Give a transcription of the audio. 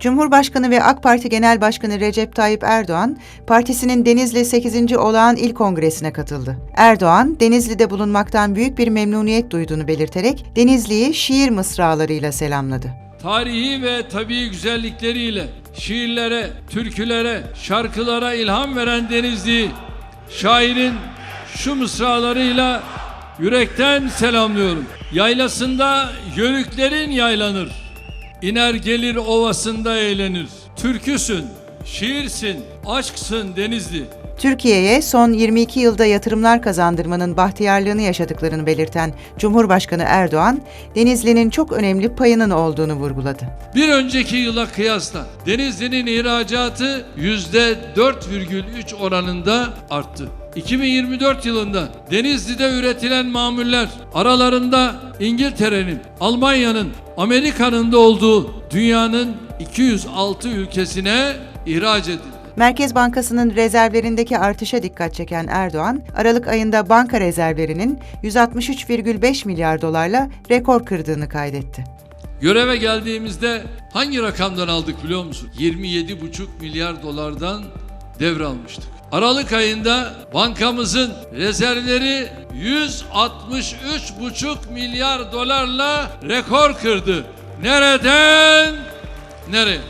Cumhurbaşkanı ve AK Parti Genel Başkanı Recep Tayyip Erdoğan, partisinin Denizli 8. Olağan İl Kongresi'ne katıldı. Erdoğan, Denizli'de bulunmaktan büyük bir memnuniyet duyduğunu belirterek Denizli'yi şiir mısralarıyla selamladı. tarihi ve tabii güzellikleriyle şiirlere, türkülere, şarkılara ilham veren Denizli'yi şairin şu mısralarıyla yürekten selamlıyorum. Yaylasında yörüklerin yaylanır. İner gelir ovasında eğlenir. Türküsün, şiirsin, aşksın Denizli. Türkiye'ye son 22 yılda yatırımlar kazandırmanın bahtiyarlığını yaşadıklarını belirten Cumhurbaşkanı Erdoğan, Denizli'nin çok önemli payının olduğunu vurguladı. Bir önceki yıla kıyasla Denizli'nin ihracatı %4,3 oranında arttı. 2024 yılında Denizli'de üretilen mamuller aralarında İngiltere'nin, Almanya'nın, Amerika'nın da olduğu dünyanın 206 ülkesine ihraç edildi. Merkez Bankası'nın rezervlerindeki artışa dikkat çeken Erdoğan, Aralık ayında banka rezervlerinin 163,5 milyar dolarla rekor kırdığını kaydetti. Göreve geldiğimizde hangi rakamdan aldık biliyor musun? 27,5 milyar dolardan devralmıştık. Aralık ayında bankamızın rezervleri 163,5 milyar dolarla rekor kırdı. Nereden? Nereye?